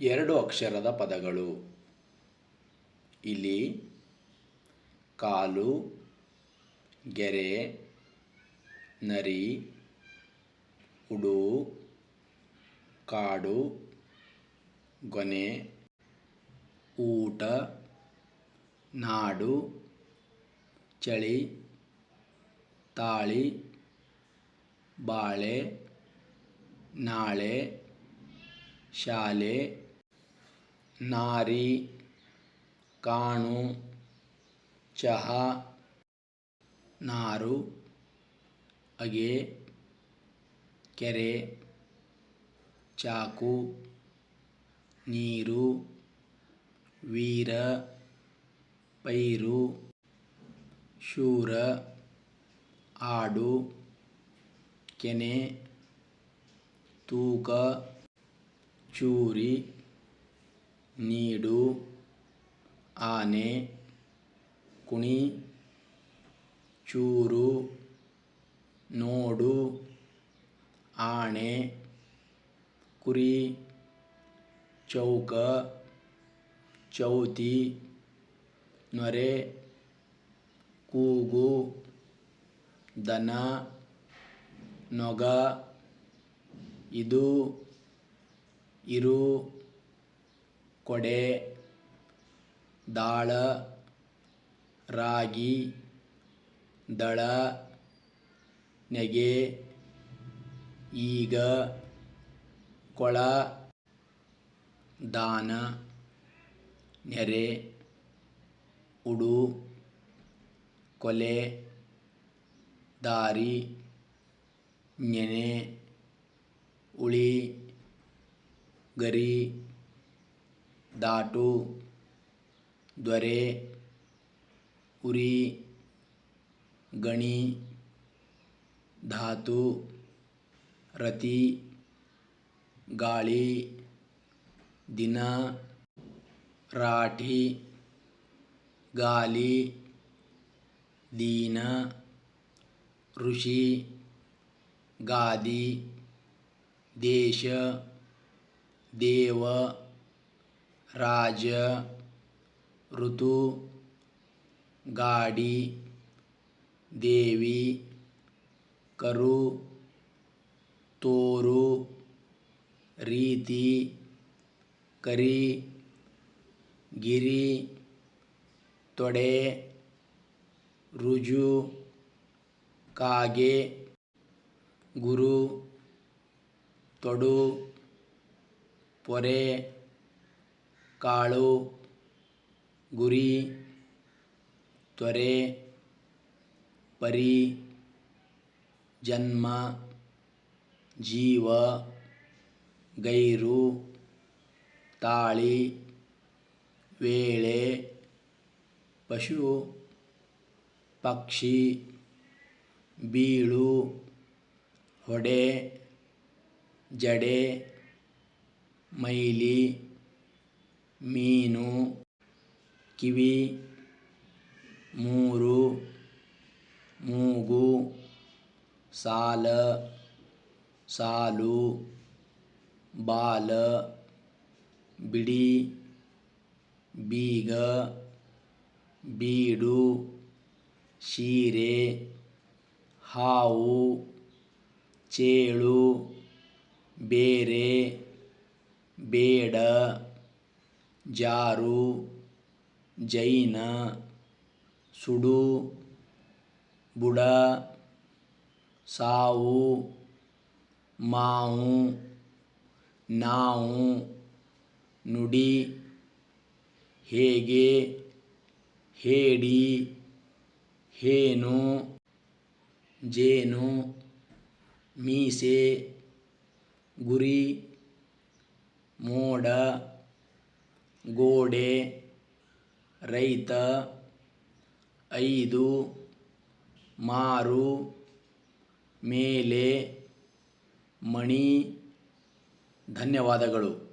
ಎರಡು ಅಕ್ಷರದ ಪದಗಳು. ಇಲಿ, ಕಾಲು, ಗೆರೆ, ನರಿ, ಉಡು, ಕಾಡು, ಗೊನೆ, ಊಟ, ನಾಡು, ಚಳಿ, ತಾಳಿ, ಬಾಳೆ, ನಾಳೆ, ಶಾಲೆ ನಾರಿ, ಕಾಣು, ಚಹಾ, ನಾರು, ಅಗೆ, ಕೆರೆ, ಚಾಕು, ನೀರು, ವೀರ, ಪೈರು, ಶೂರ, ಆಡು, ಕೆನೆ, ತೂಕ, ಚೂರಿ. ನೀಡು, ಆನೆ, ಕುಣಿ, ಚೂರು, ನೋಡು, ಆಣೆ, ಕುರಿ, ಚೌಕ, ಚೌತಿ, ನೊರೆ, ಕೂಗು, ದನ, ನೊಗ, ಇದು, ಇರು. ಕೊಡೆ, ದಾಳ, ರಾಗಿ, ದಳ, ನೆಗೆ, ಈಗ, ಕೊಳ, ದಾನ, ನೆರೆ, ಉಡು, ಕೊಲೆ, ದಾರಿ, ನೆನೆ, ಉಳಿ, ಗರಿ. ದಾಟು ದೊರೆ ಉರಿ ಗಣಿ ಧಾತು ರತಿ ಗಾಳಿ ದಿನ ರಾಠಿ ಗಾಲಿ ದೀನ ಋಷಿ ಗಾದಿ ದೇಶ ದೇವ ರಾಜ ಋತು ಗಾಡಿ ದೇವಿ ಕರು ತೋರು ರೀತಿ ಕರಿ ಗಿರಿ ತೊಡೆ ರುಜು ಕಾಗೆ ಗುರು ತೊಡು ಪೊರೆ ಕಾಳು, ಗುರಿ, ತ್ವರೆ, ಪರಿ, ಜನ್ಮ, ಜೀವ, ಗೈರು, ತಾಳಿ, ವೇಳೆ, ಪಶು, ಪಕ್ಷಿ, ಬೀಳು, ಹೊಡೆ, ಜಡೆ, ಮೈಲಿ. ಮೀನು, ಕಿವಿ, ಮೂರು, ಮೂಗು, ಸಾಲ, ಸಾಲು, ಬಾಲ, ಬಿಡಿ, ಬೀಗ, ಬೀಡು ಶೀರೆ ಹಾವು, ಚೇಳು, ಬೇರೆ, ಬೇಡ. ಜಾರು, ಜೈನ, ಸುಡು, ಬುಡ, ಸಾವು, ಮಾವು, ನಾವು, ನುಡಿ, ಹೇಗೆ, ಹೇಡಿ, ಹೇನು, ಜೇನು, ಮೀಸೆ, ಗುರಿ, ಮೋಡ ಗೋಡೆ ರೈತ ಐದು ಮಾರು ಮೇಲೆ ಮಣಿ ಧನ್ಯವಾದಗಳು.